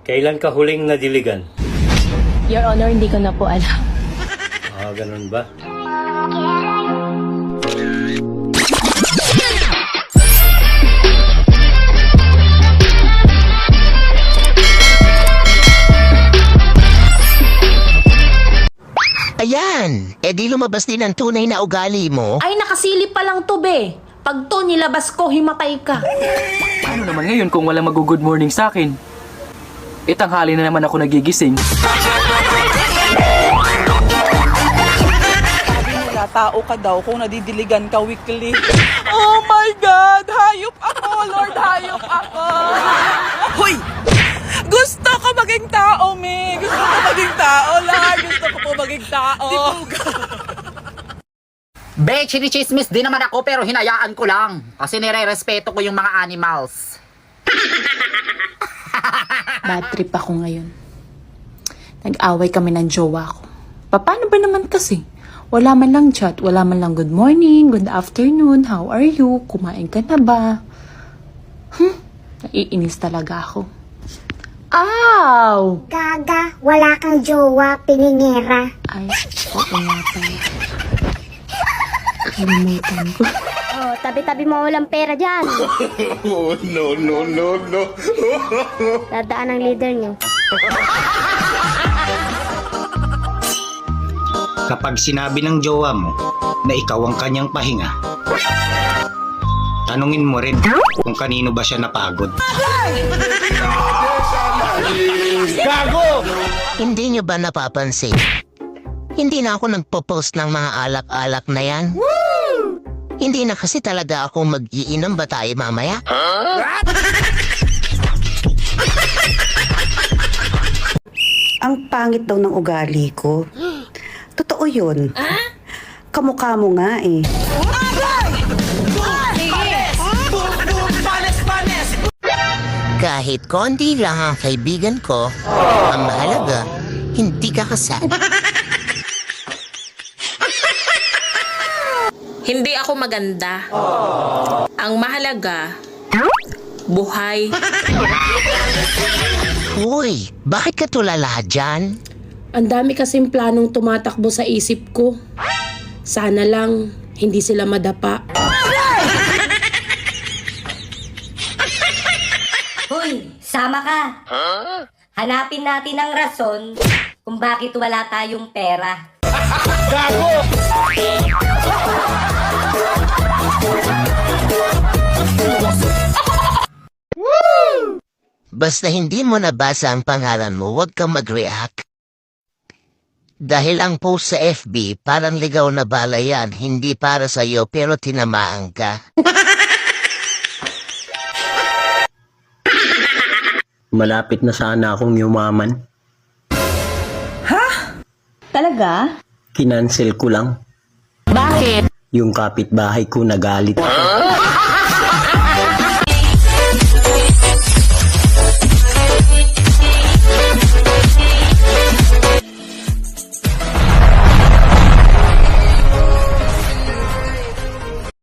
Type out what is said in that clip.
Kailan ka huling nadiligan? Your Honor, hindi ko na po alam. Ah, ganun ba? Ayan, eh di lumabas din ang tunay na ugali mo. Ay, nakasilip pa lang to, be. Pag to nilabas ko, himatay ka. Paano naman ngayon kung walang mag-good morning sa akin? Itanghali na naman ako nagigising. nila, tao ka daw kung nadidiligan ka weekly. Oh my God! Hayop ako, Lord! Hayop ako! Hoy! Gusto ko maging tao, me! Gusto ko maging tao, Lord! Gusto ko po maging tao! Be, chinichismis din naman ako pero hinayaan ko lang. Kasi nire-respeto ko yung mga animals. Bad trip ako ngayon. Nag-away kami ng jowa ko. Paano ba naman kasi? Wala man lang chat, wala man lang good morning, good afternoon, how are you, kumain ka na ba? Hmm, naiinis talaga ako. Ow! Gaga, wala kang jowa, piningera. Ay, oo nga pala. Kalimutan ko. Oh, tabi-tabi mo walang pera dyan. Oh, no, no, no, no. Dadaan ang leader niyo. kapag sinabi ng jowa mo na ikaw ang kanyang pahinga, tanungin mo rin kung kanino ba siya napagod. Hindi nyo ba napapansin? Hindi na ako nagpo-post ng mga alak-alak na yan. Hindi na kasi talaga ako mag-iinom ba tayo mamaya? Ang pangit daw ng ugali ko. Totoo yun. Kamukha mo nga eh. Kahit konti lang ang kaibigan ko, ang mahalaga, hindi ka kasal. Hindi ako maganda. Ang mahalaga, buhay. Uy, bakit ka tulala dyan? Ang dami kasing planong tumatakbo sa isip ko. Sana lang hindi sila madapa. Hoy, sama ka. Hanapin natin ang rason kung bakit wala tayong pera. Basta hindi mo nabasa ang pangalan mo, huwag kang mag-react. Dahil ang post sa FB, parang ligaw na bala yan, hindi para sa'yo pero tinamaan ka. Malapit na sana akong yumaman. Talaga? Kinansel ko lang. Bakit? Yung kapitbahay ko nagalit.